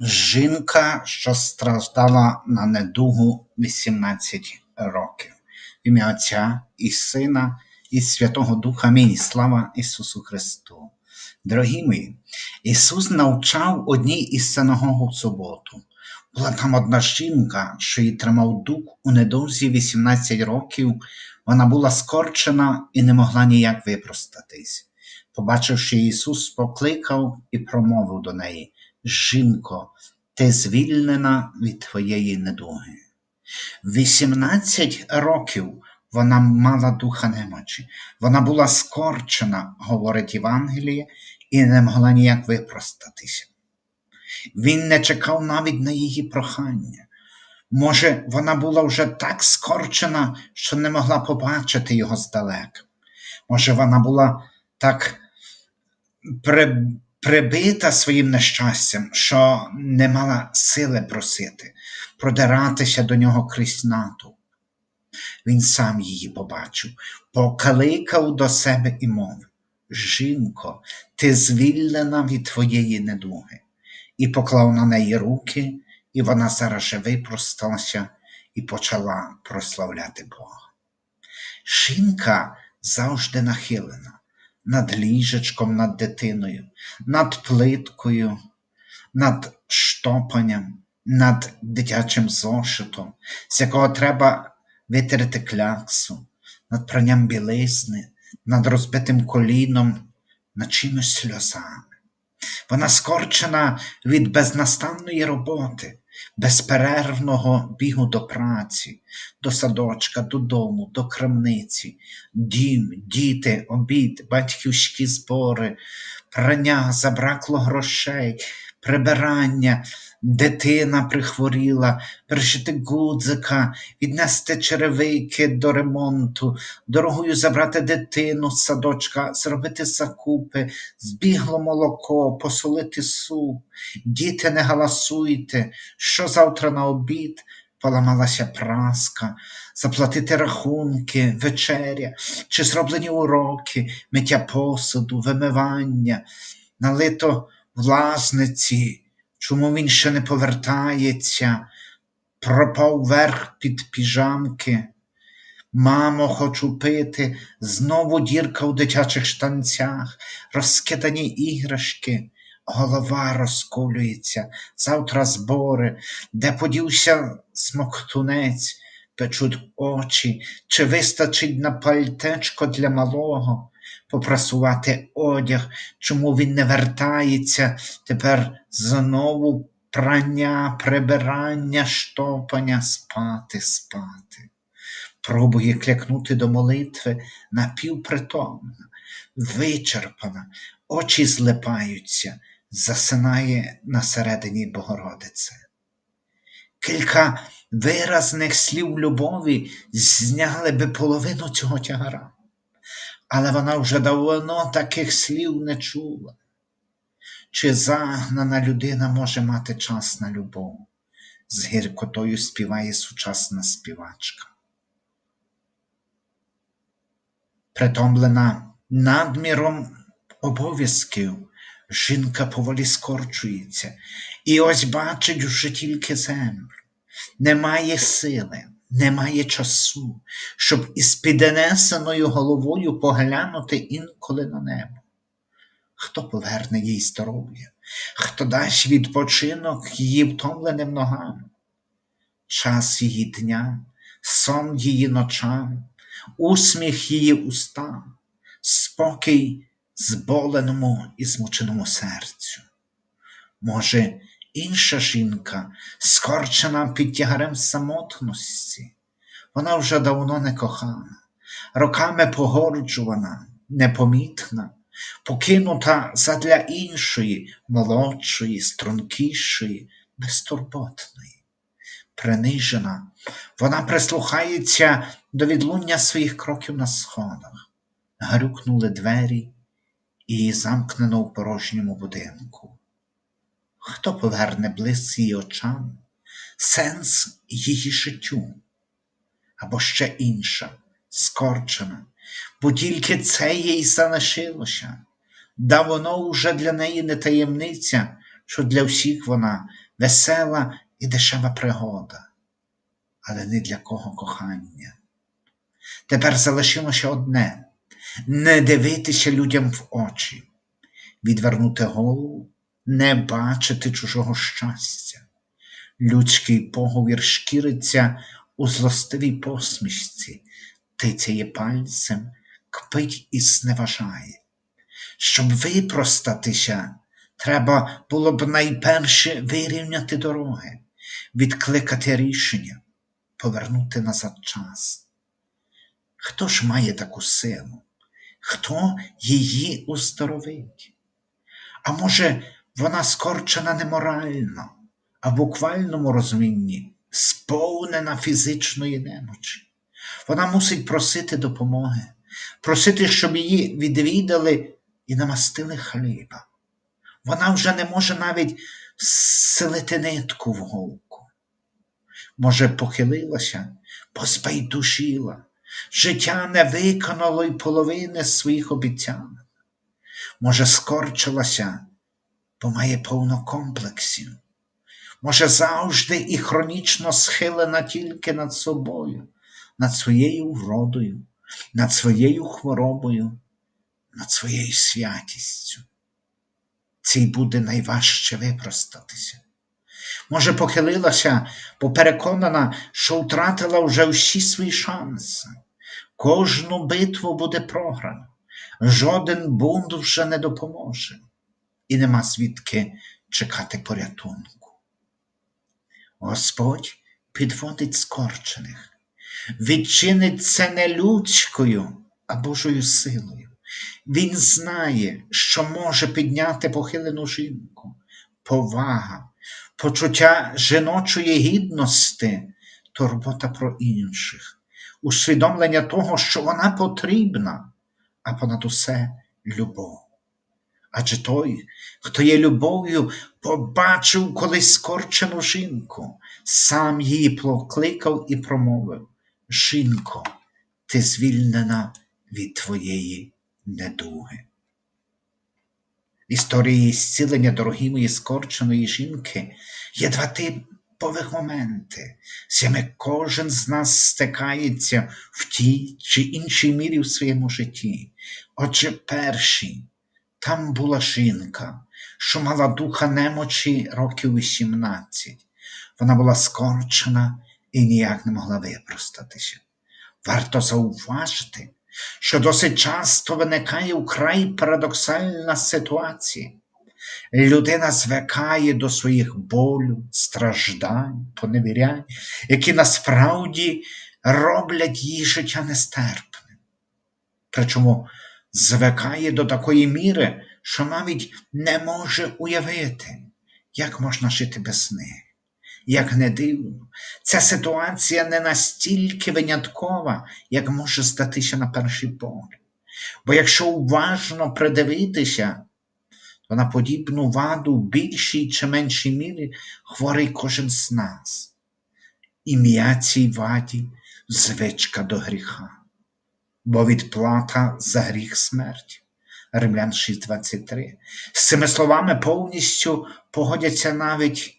Жінка, що страждала на недугу 18 років. В ім'я Отця і Сина, і Святого Духа. Амінь. Слава Ісусу Христу. Дорогі мої, Ісус навчав одній із синагог в суботу. Була там одна жінка, що її тримав дух у недовзі 18 років. Вона була скорчена і не могла ніяк випростатись. Побачивши Ісус, покликав і промовив до неї: Жінко, ти звільнена від твоєї недуги. 18 років вона мала духа немочі, вона була скорчена, говорить Євангеліє, і не могла ніяк випростатися. Він не чекав навіть на її прохання. Може, вона була вже так скорчена, що не могла побачити його здалека. Може, вона була так при, прибита своїм нещастям, що не мала сили просити, продиратися до нього крізь натовп. Він сам її побачив, покликав до себе і мовив: Жінко, ти звільнена від твоєї недуги, і поклав на неї руки, і вона зараз же випросталася і почала прославляти Бога. Жінка завжди нахилена над ліжечком, над дитиною, над плиткою, над штопанням, над дитячим зошитом, з якого треба витерти кляксу, над пранням білизни, над розбитим коліном, над чимось сльозами. Вона скорчена від безнастанної роботи, безперервного бігу до праці, до садочка, додому, до крамниці, дім, діти, обід, батьківські збори, прання, забракло грошей, прибирання, дитина прихворіла, пришити гудзика, віднести черевики до ремонту, дорогою забрати дитину з садочка, зробити закупи, збігло молоко, посолити суп. Діти, не галасуйте, що завтра на обід? Поламалася праска, заплатити рахунки, вечеря, чи зроблені уроки, миття посуду, вимивання, налито в лазниці, чому він ще не повертається, пропав верх під піжамки. Мамо, хочу пити, знову дірка у дитячих штанцях, розкидані іграшки, голова розколюється, завтра збори, де подівся смоктунець, печуть очі, чи вистачить на пальтечко для малого, попрасувати одяг, чому він не вертається, тепер знову прання, прибирання, штопання, спати, спати. Пробує клякнути до молитви напівпритомна, вичерпана, очі злипаються, засинає на середині Богородице. Кілька виразних слів любові зняли би половину цього тягара, але вона вже давно таких слів не чула. Чи загнана людина може мати час на любов? З гіркотою співає сучасна співачка. Притомлена надміром обов'язків, жінка поволі скорчується, і ось бачить вже тільки землю. Немає сили, немає часу, щоб із піднесеною головою поглянути інколи на небо. Хто поверне їй здоров'я, хто дасть відпочинок її втомленим ногам, час її дням, сон її ночам, усміх її устам, спокій зболеному і змученому серцю. Може, інша жінка, скорчена під тягарем самотності, вона вже давно не кохана, роками погорджувана, непомітна, покинута задля іншої, молодшої, стрункішої, безтурботної. Принижена, вона прислухається до відлуння своїх кроків на сходах, грюкнули двері і замкнено в порожньому будинку. Хто поверне блиск її очам, сенс її життю, або ще інша, скорчена, бо тільки це їй залишилося, давно вже для неї не таємниця, що для всіх вона весела і дешева пригода, але не для кого кохання. Тепер залишилося одне не дивитися людям в очі, відвернути голову, не бачити чужого щастя. Людський поговір шкіриться у злостивій посмішці, тицяє пальцем, кпить і зневажає. Щоб випростатися, треба було б найперше вирівняти дороги, відкликати рішення, повернути назад час. Хто ж має таку силу? Хто її уздоровить? А може, вона скорчена не морально, а в буквальному розумінні сповнена фізичної немочі. Вона мусить просити допомоги, просити, щоб її відвідали і намастили хліба. Вона вже не може навіть селити нитку в голку. Може, похилилася, позбайдушіла, життя не виконало й половини своїх обіцянок. Може, скорчилася, бо має повно комплексів. Може, завжди і хронічно схилена тільки над собою, над своєю вродою, над своєю хворобою, над своєю святістю. Цій буде найважче випростатися. Може, похилилася, бо переконана, що втратила вже всі свої шанси. Кожну битву буде програно, жоден бунт вже не допоможе, і нема звідки чекати порятунку. Господь підводить скорчених, відчинить це не людською, а Божою силою. Він знає, що може підняти похилену жінку, повага, почуття жіночої гідності, турбота про інших, усвідомлення того, що вона потрібна, а понад усе любов. Адже той, хто є любов'ю, побачив колись скорчену жінку, сам її покликав і промовив Жінко, ти звільнена від твоєї недуги. В історії зцілення дорогої скорченої жінки є два типових моменти, з якими кожен з нас стикається в тій чи іншій мірі в своєму житті. Отже, перший там була жінка, що мала духа немочі років 18. Вона була скорчена і ніяк не могла випростатися. Варто зауважити, що досить часто виникає вкрай парадоксальна ситуація. Людина звикає до своїх болю, страждань, поневірянь, які насправді роблять її життя нестерпним. Причому звикає до такої міри, що навіть не може уявити, як можна жити без них. Як не дивно, ця ситуація не настільки виняткова, як може здатися на перший погляд. Бо якщо уважно придивитися, то на подібну ваду в більшій чи меншій мірі хворий кожен з нас. Ім'я цій ваді звичка до гріха бо відплата за гріх смерть. Римлян 6:23. З цими словами повністю погодяться навіть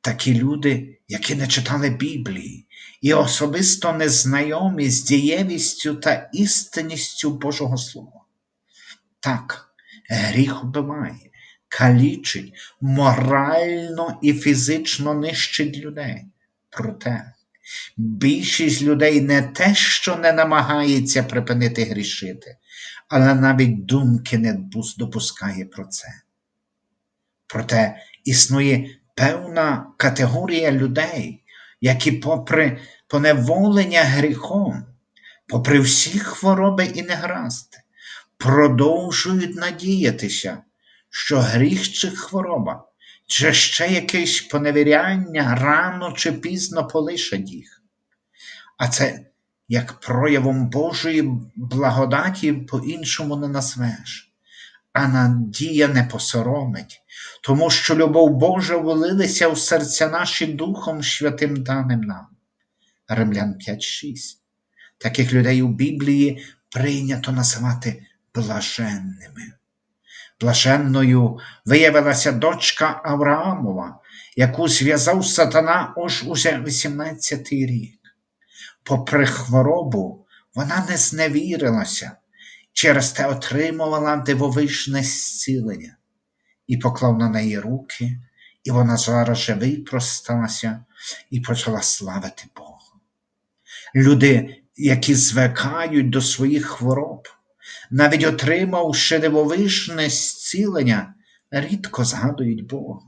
такі люди, які не читали Біблії, і особисто не знайомі з дієвістю та істинністю Божого Слова. Так, гріх вбиває, калічить, морально і фізично нищить людей. Проте Більшість людей не те, що не намагається припинити грішити, але навіть думки не допускає про це. Проте існує певна категорія людей, які, попри поневолення гріхом, попри всі хвороби і негаразди, продовжують надіятися, що гріх чи хвороба чи ще якесь поневіряння рано чи пізно полишать їх. А це як проявом Божої благодаті по-іншому не назвеш. А надія не посоромить, тому що любов Божа волилася в серця наші Духом Святим даним нам. Римлян 5.6. Таких людей у Біблії прийнято називати блаженними. Блаженною виявилася дочка Авраамова, яку зв'язав сатана аж уже 18-й рік. Попри хворобу, вона не зневірилася, через те отримувала дивовижне зцілення і поклав на неї руки, і вона зараз же випросталася і почала славити Бога. Люди, які звикають до своїх хвороб, навіть отримавши дивовижне зцілення, рідко згадують Бога.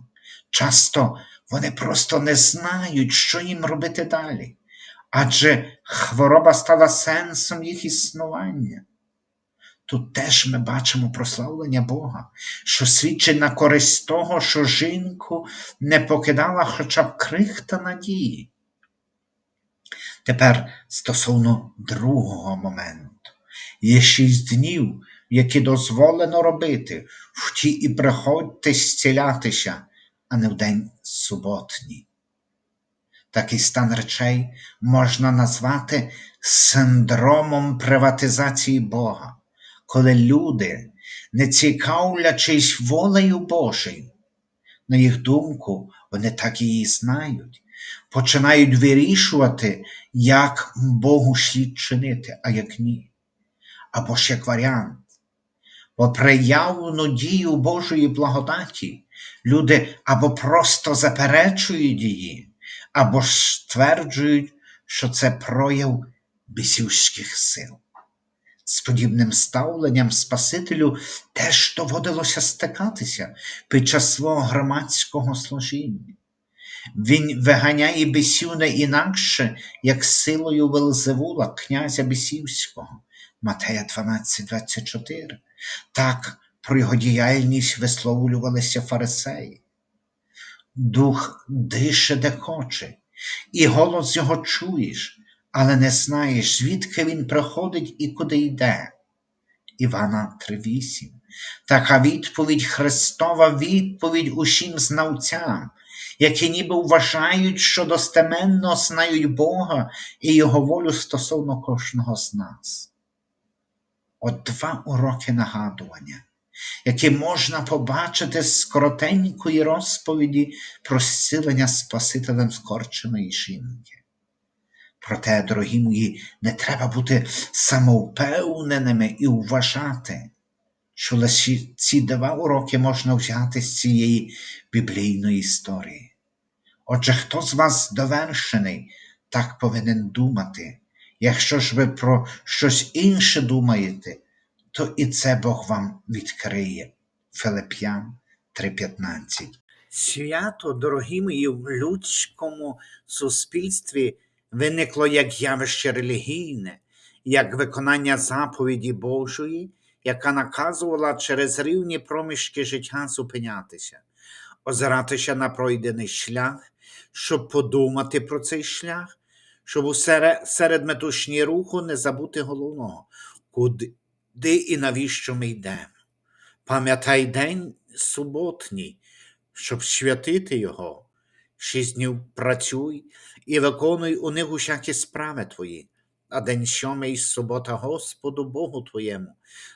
Часто вони просто не знають, що їм робити далі, адже хвороба стала сенсом їх існування. Тут теж ми бачимо прославлення Бога, що свідчить на користь того, що жінку не покидала хоча б крихта надії. Тепер стосовно другого моменту. Є шість днів, які дозволено робити, в ті і приходьте зцілятися, а не в день суботній. Такий стан речей можна назвати синдромом приватизації Бога, коли люди, не цікавлячись волею Божою, на їх думку, вони так її знають, починають вирішувати, як Богу слід чинити, а як ні. Або ж як варіант. Попри явну дію Божої благодаті, люди або просто заперечують її, або ж стверджують, що це прояв бісівських сил. З подібним ставленням Спасителю теж доводилося стикатися під час свого громадського служіння. Він виганяє бісів не інакше, як силою Велзевула, князя Бісівського, Матея 12:24. Так про його діяльність висловлювалися фарисеї. Дух дише де хоче, і голос його чуєш, але не знаєш, звідки він приходить і куди йде. Івана 3:8. Така відповідь Христова відповідь усім знавцям, які ніби вважають, що достеменно знають Бога і Його волю стосовно кожного з нас. От два уроки нагадування, які можна побачити з коротенької розповіді про зцілення Спасителем скорченої жінки. Проте, дорогі мої, не треба бути самовпевненими і вважати, що лише ці два уроки можна взяти з цієї біблійної історії. Отже, хто з вас довершений, так повинен думати. Якщо ж ви про щось інше думаєте, то і це Бог вам відкриє. Филип'ян 3:15. Свято, дорогі мої, в людському суспільстві виникло як явище релігійне, як виконання заповіді Божої, яка наказувала через рівні проміжки життя зупинятися, озиратися на пройдений шлях, щоб подумати про цей шлях, щоб у серед, метушні руху не забути головного, куди і навіщо ми йдемо. Пам'ятай день суботній, щоб святити його. Шість днів працюй і виконуй у них усякі справи твої, а день сьомий субота Господу Богу твоєму.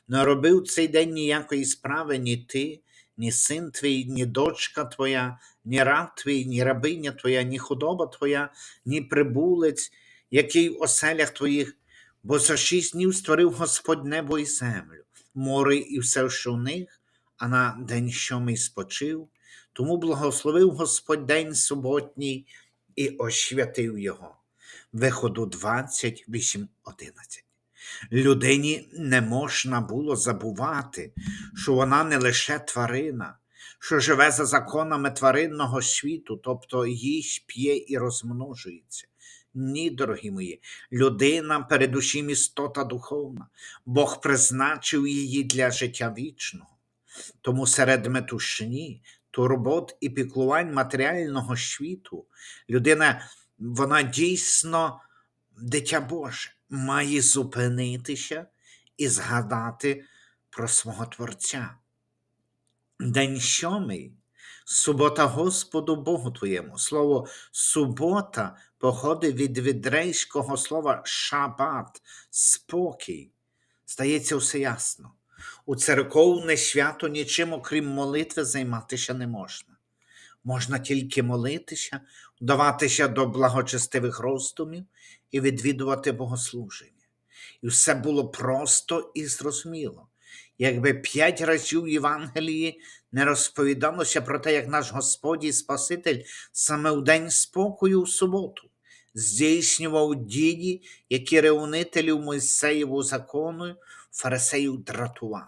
Не робив цей день ніякої справи ні ти, ні син твій, ні дочка твоя, ні раб твій, ні рабиня твоя, ні худоба твоя, ні прибулець, який в оселях твоїх, бо за шість днів створив Господь небо і землю, море і все, що в них, а на день сьомий спочив. Тому благословив Господь день суботній і освятив його. Виходу 28, 11. Людині не можна було забувати, що вона не лише тварина, що живе за законами тваринного світу, тобто їсть, п'є і розмножується. Ні, дорогі мої, людина передусім істота духовна, Бог призначив її для життя вічного. Тому серед метушні, турбот і піклувань матеріального світу людина, вона дійсно дитя Боже, має зупинитися і згадати про свого Творця. День сьомий, субота Господу Богу Твоєму. Слово субота походить від відрейського слова шабат, спокій. Стається все ясно. У церковне свято нічим, окрім молитви, займатися не можна. Можна тільки молитися, вдаватися до благочестивих роздумів і відвідувати богослуження. І все було просто і зрозуміло. Якби п'ять разів в Євангелії не розповідалося про те, як наш Господь і Спаситель саме у день спокою в суботу здійснював дії, які реунителів Мойсеєву закону фарисеїв дратували.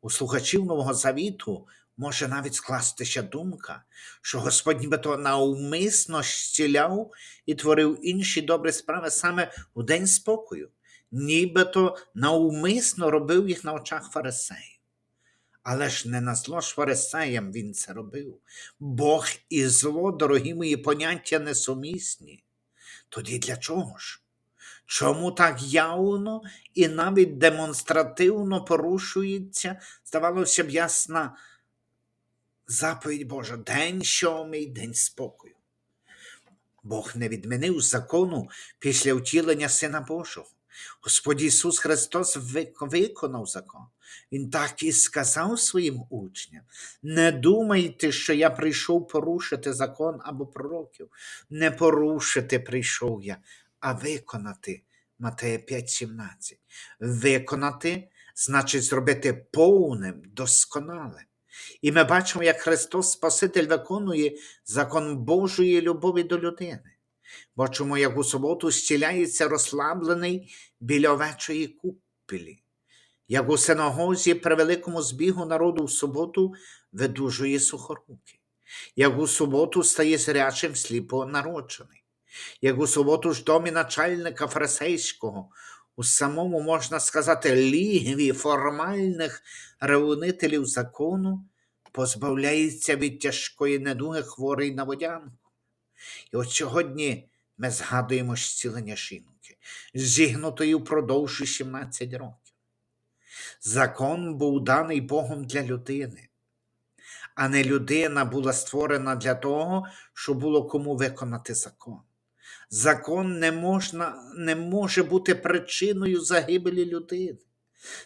У слухачів Нового Завіту може навіть скластися думка, що Господь нібито навмисно зціляв і творив інші добрі справи саме у день спокою, нібито навмисно робив їх на очах фарисеїв. Але ж не на зло ж фарисеям він це робив. Бог і зло, дорогі мої поняття несумісні. Тоді для чого ж? Чому так явно і навіть демонстративно порушується, здавалося б, ясна заповідь Божа, день сьомий, день спокою. Бог не відмінив закону після втілення Сина Божого. Господь Ісус Христос виконав закон. Він так і сказав своїм учням: не думайте, що я прийшов порушити закон або пророків. Не порушити прийшов я, а виконати. Матея 5:17. Виконати значить зробити повним, досконалим. І ми бачимо, як Христос Спаситель виконує закон Божої любові до людини. Бачимо, як у суботу зціляється розслаблений біля овечої купелі, як у синагозі при великому збігу народу в суботу видужує сухоруки, як у суботу стає зрячим сліпо народжений, як у суботу ж домі начальника фарисейського, у самому, можна сказати, лігві формальних реунителів закону позбавляється від тяжкої недуги хворий на водянку. І от сьогодні ми згадуємо зцілення жінки, зігнутої впродовж 17 років. Закон був даний Богом для людини, а не людина була створена для того, щоб було кому виконати закон. Закон не, можна, не може бути причиною загибелі людини.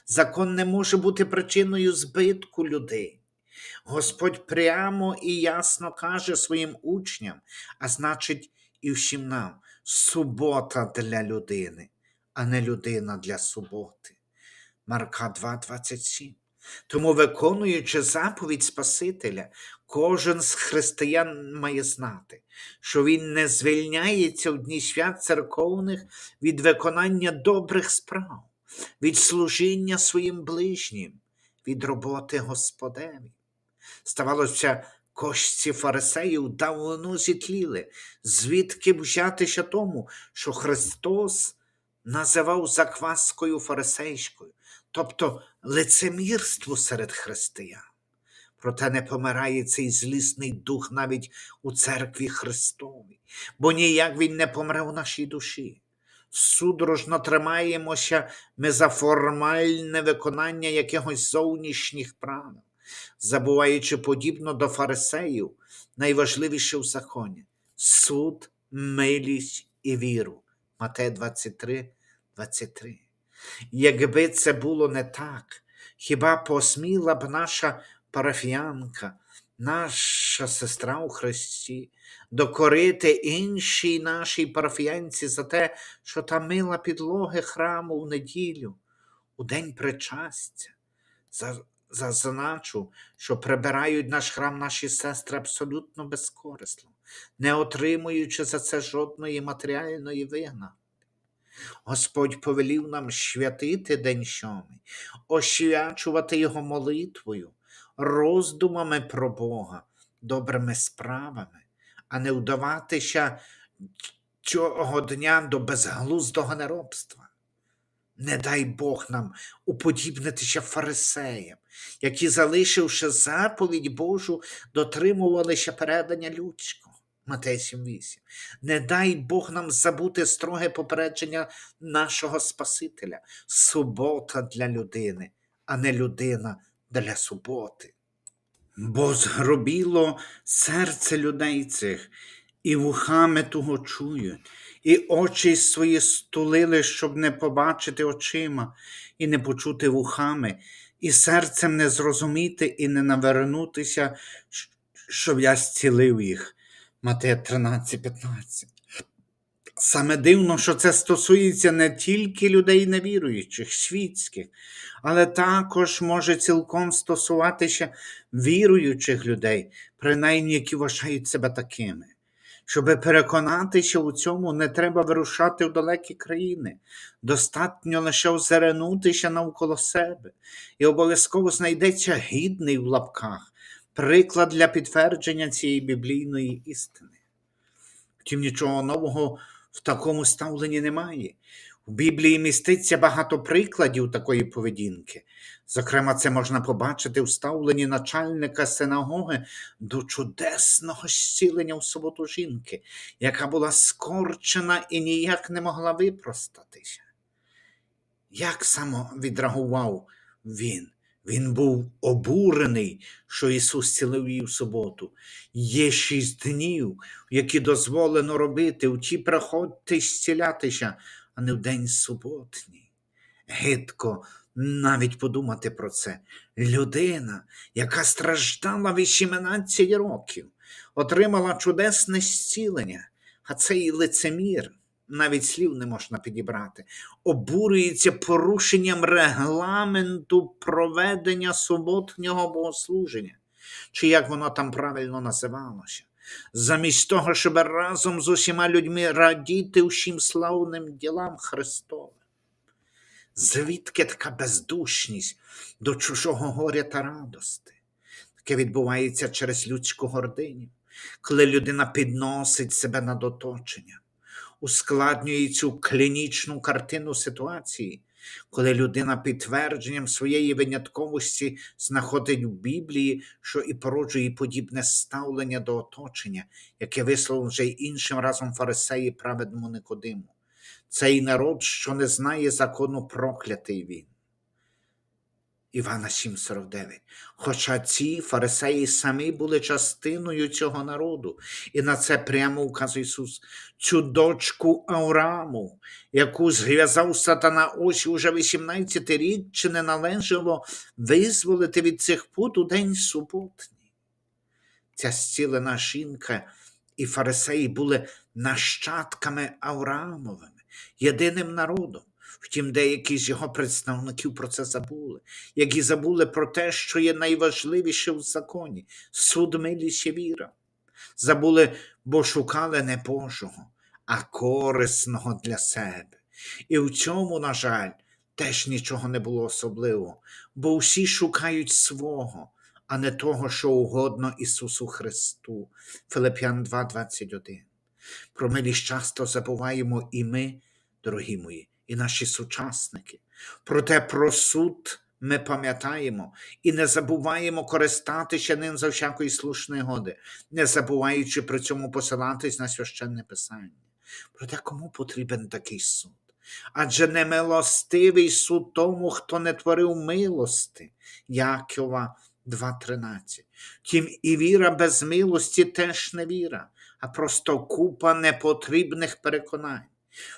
Закон не може бути причиною збитку людей. Господь прямо і ясно каже своїм учням, а значить, і всім нам субота для людини, а не людина для суботи. Марка 2,27. Тому, виконуючи заповідь Спасителя, кожен з християн має знати, що він не звільняється в дні свят церковних від виконання добрих справ, від служіння своїм ближнім, від роботи Господеві. Здавалося, кошці фарисеїв давно зітліли, звідки б тому, що Христос називав закваскою фарисейською, тобто лицемірство серед християн. Проте не помирає цей злісний дух навіть у церкві Христовій, бо ніяк він не помре у нашій душі. Судорожно тримаємося ми за формальне виконання якихось зовнішніх правил, забуваючи подібно до фарисеїв, найважливіше в законі суд, милість і віру. Матея 23, 23. Якби це було не так, хіба посміла б наша парафіянка, наша сестра у Христі, докорити іншій нашій парафіянці за те, що та мила підлоги храму в неділю, у день причастя. За- Зазначу, що прибирають наш храм наші сестри абсолютно безкорисно, не отримуючи за це жодної матеріальної вигнади. Господь повелів нам святити день сьомий, освячувати його молитвою, роздумами про Бога, добрими справами, а не вдаватися цього дня до безглуздого неробства. Не дай Бог нам уподібнитися фарисеям, які, залишивши заповідь Божу, дотримувалися передання людського. Матей 7.8. Не дай Бог нам забути строге попередження нашого Спасителя. Субота для людини, а не людина для суботи. Бо згробіло серце людей цих, і вухами того чують, і очі свої стулили, щоб не побачити очима і не почути вухами, і серцем не зрозуміти і не навернутися, щоб я зцілив їх. Матея 13, 15. Саме дивно, що це стосується не тільки людей невіруючих, світських, але також може цілком стосуватися віруючих людей, принаймні які вважають себе такими. Щоби переконатися у цьому, не треба вирушати в далекі країни. Достатньо лише озирнутися навколо себе, і обов'язково знайдеться гідний в лапках приклад для підтвердження цієї біблійної істини. Втім, нічого нового в такому ставленні немає. У Біблії міститься багато прикладів такої поведінки. Зокрема, це можна побачити у ставленні начальника синагоги до чудесного зцілення в суботу жінки, яка була скорчена і ніяк не могла випростатися. Як само відреагував він? Він був обурений, що Ісус цілив її в суботу. Є шість днів, які дозволено робити, у ті приходьте зцілятися, не в день суботній. Гидко навіть подумати про це. Людина, яка страждала 18 років, отримала чудесне зцілення, а цей лицемір, навіть слів не можна підібрати, обурюється порушенням регламенту проведення суботнього богослуження, чи як воно там правильно називалося. Замість того, щоб разом з усіма людьми радіти усім славним ділам Христовим. Звідки така бездушність до чужого горя та радости? Таке відбувається через людську гординю, коли людина підносить себе над оточенням, ускладнює цю клінічну картину ситуації, коли людина підтвердженням своєї винятковості знаходить в Біблії, що і породжує подібне ставлення до оточення, яке висловив вже іншим разом фарисеї праведному Никодиму. Цей народ, що не знає закону, проклятий він. Івана 7,49. Хоча ці фарисеї самі були частиною цього народу, і на це прямо указує Ісус, цю дочку Аврааму, яку зв'язав сатана ось уже 18 рік, чи не належало визволити від цих пут у день суботній. Ця зцілена жінка і фарисеї були нащадками Авраамовими, єдиним народом. Втім, деякі з його представників про це забули, які забули про те, що є найважливіше в законі суд милість і віра. Забули, бо шукали не Божого, а корисного для себе. І в цьому, на жаль, теж нічого не було особливого, бо всі шукають свого, а не того, що угодно Ісусу Христу. Филип'ян 2,21. Про милість часто забуваємо і ми, дорогі мої, і наші сучасники. Проте про суд ми пам'ятаємо і не забуваємо користатися ним за всякої слушної годи, не забуваючи при цьому посилатись на священне писання. Проте кому потрібен такий суд? Адже не милостивий суд тому, хто не творив милости, Якова 2.13. Тім і віра без милості теж не віра, а просто купа непотрібних переконань.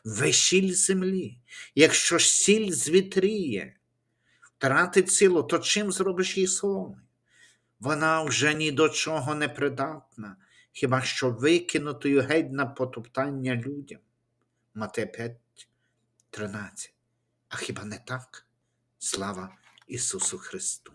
Ви сіль землі, якщо сіль звітріє, втратить силу, то чим зробиш її соломою? Вона вже ні до чого не придатна, хіба що викинутою геть на потоптання людям. Мате 5, 13. А хіба не так? Слава Ісусу Христу!